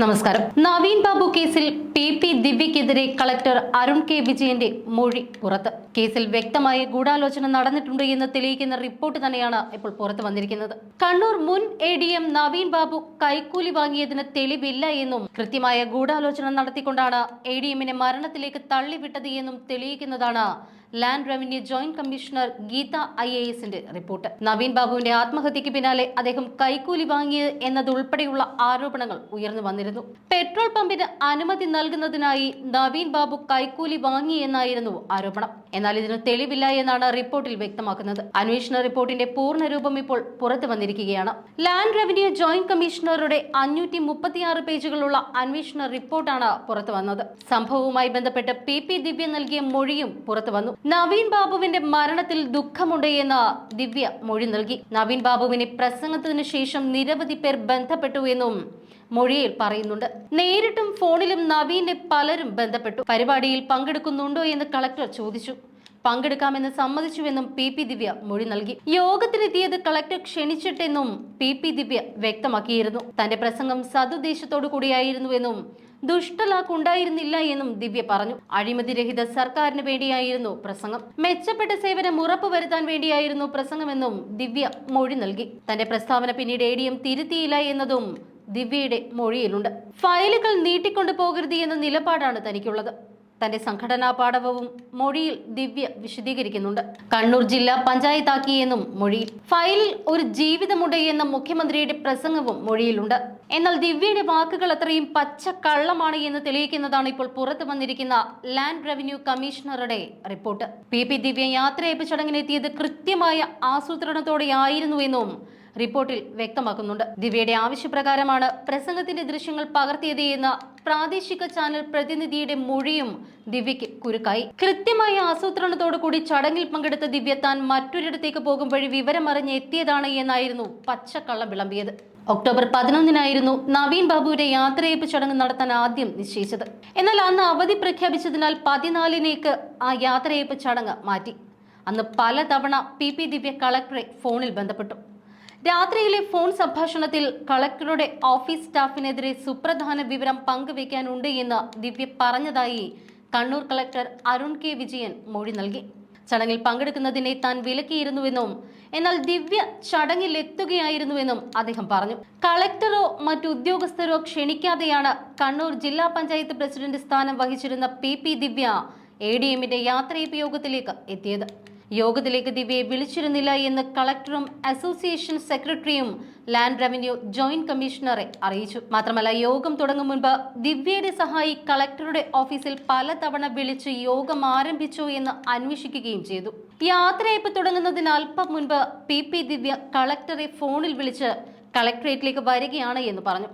നമസ്കാരം. നവീൻ ബാബു കേസിൽ P P ദിവ്യക്കെതിരെ കളക്ടർ അരുൺ കെ വിജയന്റെ മൊഴി പുറത്ത്. കേസിൽ വ്യക്തമായ ഗൂഢാലോചന നടന്നിട്ടുണ്ട് എന്ന് തെളിയിക്കുന്ന റിപ്പോർട്ട് തന്നെയാണ് ഇപ്പോൾ പുറത്തു വന്നിരിക്കുന്നത്. കണ്ണൂർ മുൻ A D M Naveen Babu കൈക്കൂലി വാങ്ങിയതിന് തെളിവില്ല എന്നും കൃത്യമായ ഗൂഢാലോചന നടത്തിക്കൊണ്ടാണ് എ ഡി എമ്മിനെ മരണത്തിലേക്ക് തള്ളിവിട്ടത് എന്നും തെളിയിക്കുന്നതാണ് land revenue joint commissioner Geetha I A എസിന്റെ റിപ്പോർട്ട്. നവീൻ ബാബുവിന്റെ ആത്മഹത്യക്ക് പിന്നാലെ അദ്ദേഹം കൈക്കൂലി വാങ്ങിയത് എന്നതുൾപ്പെടെയുള്ള ആരോപണങ്ങൾ ഉയർന്നു വന്നിരുന്നു. പെട്രോൾ പമ്പിന് അനുമതി നൽകുന്നതിനായി നവീൻ ബാബു കൈക്കൂലി വാങ്ങി എന്നായിരുന്നു ആരോപണം. എന്നാൽ ഇതിന് തെളിവില്ല എന്നാണ് റിപ്പോർട്ടിൽ വ്യക്തമാക്കുന്നത്. അന്വേഷണ റിപ്പോർട്ടിന്റെ പൂർണ രൂപം ഇപ്പോൾ പുറത്തു വന്നിരിക്കുകയാണ്. ലാൻഡ് റവന്യൂ ജോയിന്റ് കമ്മീഷണറുടെ അഞ്ഞൂറ്റി മുപ്പത്തിയാറ് പേജുകളുള്ള അന്വേഷണ റിപ്പോർട്ടാണ് പുറത്തു വന്നത്. സംഭവവുമായി ബന്ധപ്പെട്ട് പി പി ദിവ്യ നൽകിയ മൊഴിയും പുറത്തു വന്നു. നവീൻ ബാബുവിന്റെ മരണത്തിൽ ദുഃഖമുണ്ട് എന്ന് ദിവ്യ മൊഴി നൽകി. നവീൻ ബാബുവിനെ പ്രസംഗത്തിന് ശേഷം നിരവധി പേർ ബന്ധപ്പെട്ടു എന്നും മൊഴിയിൽ പറയുന്നുണ്ട്. നേരിട്ടും ഫോണിലും നവീനെ പലരും ബന്ധപ്പെട്ടു. പരിപാടിയിൽ പങ്കെടുക്കുന്നുണ്ടോ എന്ന് കളക്ടർ ചോദിച്ചു. പങ്കെടുക്കാമെന്ന് സമ്മതിച്ചുവെന്നും പി പി ദിവ്യ മൊഴി നൽകി. യോഗത്തിനെത്തിയത് കളക്ടർ ക്ഷണിച്ചിട്ടെന്നും പി പി ദിവ്യ വ്യക്തമാക്കിയിരുന്നു. തന്റെ പ്രസംഗം സതുദ്ദേശത്തോടു കൂടിയായിരുന്നുവെന്നും ദുഷ്ടലാക്കുണ്ടായിരുന്നില്ല എന്നും ദിവ്യ പറഞ്ഞു. അഴിമതി രഹിത സർക്കാരിന് വേണ്ടിയായിരുന്നു പ്രസംഗം. മെച്ചപ്പെട്ട സേവനം ഉറപ്പുവരുത്താൻ വേണ്ടിയായിരുന്നു പ്രസംഗമെന്നും ദിവ്യ മൊഴി നൽകി. തന്റെ പ്രസ്താവന പിന്നീട് എ ഡി എം തിരുത്തിയില്ല എന്നതും ദിവ്യയുടെ മൊഴിയിലുണ്ട്. ഫയലുകൾ നീട്ടിക്കൊണ്ടു പോകരുത് എന്ന നിലപാടാണ് തനിക്കുള്ളത്. തന്റെ സംഘടനാ പാഠവും മൊഴിയിൽ ദിവ്യ വിശദീകരിക്കുന്നുണ്ട്. കണ്ണൂർ ജില്ലാ പഞ്ചായത്താക്കിയെന്നും മൊഴിയിൽ. ഫയലിൽ ഒരു ജീവിതമുണ്ട് എന്ന മുഖ്യമന്ത്രിയുടെ പ്രസംഗവും മൊഴിയിലുണ്ട്. എന്നാൽ ദിവ്യയുടെ വാക്കുകൾ അത്രയും പച്ച കള്ളമാണ് എന്ന് തെളിയിക്കുന്നതാണ് ഇപ്പോൾ പുറത്തു വന്നിരിക്കുന്ന ലാൻഡ് റവന്യൂ കമ്മീഷണറുടെ റിപ്പോർട്ട്. പി പി ദിവ്യ യാത്രയപ്പ് ചടങ്ങിനെത്തിയത് കൃത്യമായ ആസൂത്രണത്തോടെയായിരുന്നുവെന്നും റിപ്പോർട്ടിൽ വ്യക്തമാക്കുന്നുണ്ട്. ദിവ്യയുടെ ആവശ്യപ്രകാരമാണ് പ്രസംഗത്തിന്റെ ദൃശ്യങ്ങൾ പകർത്തിയത് എന്ന പ്രാദേശിക ചാനൽ പ്രതിനിധിയുടെ മൊഴിയും ദിവ്യയ്ക്ക് കുരുക്കായി. കൃത്യമായ ആസൂത്രണത്തോടു കൂടി ചടങ്ങിൽ പങ്കെടുത്ത ദിവ്യ താൻ മറ്റൊരിടത്തേക്ക് പോകും വഴി വിവരമറിഞ്ഞ് എത്തിയതാണ് എന്നായിരുന്നു പച്ചക്കള്ളം വിളമ്പിയത്. ഒക്ടോബർ പതിനൊന്നിനായിരുന്നു നവീൻ ബാബുവിന്റെ യാത്രയപ്പ് ചടങ്ങ് നടത്താൻ ആദ്യം നിശ്ചയിച്ചത്. എന്നാൽ അന്ന് അവധി പ്രഖ്യാപിച്ചതിനാൽ പതിനാലിനേക്ക് ആ യാത്രയപ്പ് ചടങ്ങ് മാറ്റി. അന്ന് പലതവണ പി പി ദിവ്യ കളക്ടറെ ഫോണിൽ ബന്ധപ്പെട്ടു. രാത്രിയിലെ ഫോൺ സംഭാഷണത്തിൽ കളക്ടറുടെ ഓഫീസ് സ്റ്റാഫിനെതിരെ സുപ്രധാന വിവരം പങ്കുവയ്ക്കാനുണ്ട് എന്ന് ദിവ്യ പറഞ്ഞതായി കണ്ണൂർ കളക്ടർ അരുൺ കെ വിജയൻ മൊഴി നൽകി. ചടങ്ങിൽ പങ്കെടുക്കുന്നതിനെ താൻ വിലക്കിയിരുന്നുവെന്നും എന്നാൽ ദിവ്യ ചടങ്ങിൽ എത്തുകയായിരുന്നുവെന്നും അദ്ദേഹം പറഞ്ഞു. കളക്ടറോ മറ്റു ഉദ്യോഗസ്ഥരോ ക്ഷണിക്കാതെയാണ് കണ്ണൂർ ജില്ലാ പഞ്ചായത്ത് പ്രസിഡന്റ് സ്ഥാനം വഹിച്ചിരുന്ന P P Divya A D എമ്മിന്റെ യാത്രയപ്പ് യോഗത്തിലേക്ക് എത്തിയത്. യോഗത്തിലേക്ക് ദിവ്യയെ വിളിച്ചിരുന്നില്ല എന്ന് കളക്ടറും അസോസിയേഷൻ സെക്രട്ടറിയും ലാൻഡ് റവന്യൂ ജോയിന്റ് കമ്മീഷണറെ അറിയിച്ചു. മാത്രമല്ല യോഗം തുടങ്ങും മുൻപ് ദിവ്യയുടെ സഹായി കളക്ടറുടെ ഓഫീസിൽ പലതവണ വിളിച്ച് യോഗം ആരംഭിച്ചോ എന്ന് അന്വേഷിക്കുകയും ചെയ്തു. യാത്രയപ്പ് തുടങ്ങുന്നതിന് അല്പം മുൻപ് പി പി ദിവ്യ കളക്ടറെ ഫോണിൽ വിളിച്ച് കളക്ടറേറ്റിലേക്ക് വരികയാണ് എന്ന് പറഞ്ഞു.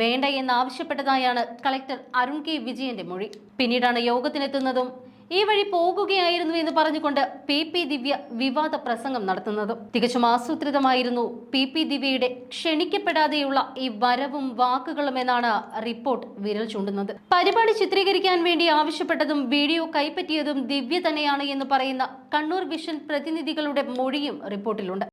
വേണ്ട എന്ന് ആവശ്യപ്പെട്ടതായാണ് കളക്ടർ അരുൺ കെ വിജയന്റെ മൊഴി. പിന്നീടാണ് യോഗത്തിനെത്തുന്നതും ഈ വഴി പോകുകയായിരുന്നു എന്ന് പറഞ്ഞുകൊണ്ട് പി പി ദിവ്യ വിവാദ പ്രസംഗം നടത്തുന്നത് തികച്ചും ആസൂത്രിതമായിരുന്നു പി പി ദിവ്യയുടെ ക്ഷണിക്കപ്പെടാതെയുള്ള ഈ വരവും വാക്കുകളും എന്നാണ് റിപ്പോർട്ട് വിരൽ ചൂണ്ടുന്നത്. പരിപാടി ചിത്രീകരിക്കാൻ വേണ്ടി ആവശ്യപ്പെട്ടതും വീഡിയോ കൈപ്പറ്റിയതും ദിവ്യ തന്നെയാണ് എന്ന് പറയുന്ന കണ്ണൂർ വിഷൻ പ്രതിനിധികളുടെ മൊഴിയും റിപ്പോർട്ടിലുണ്ട്.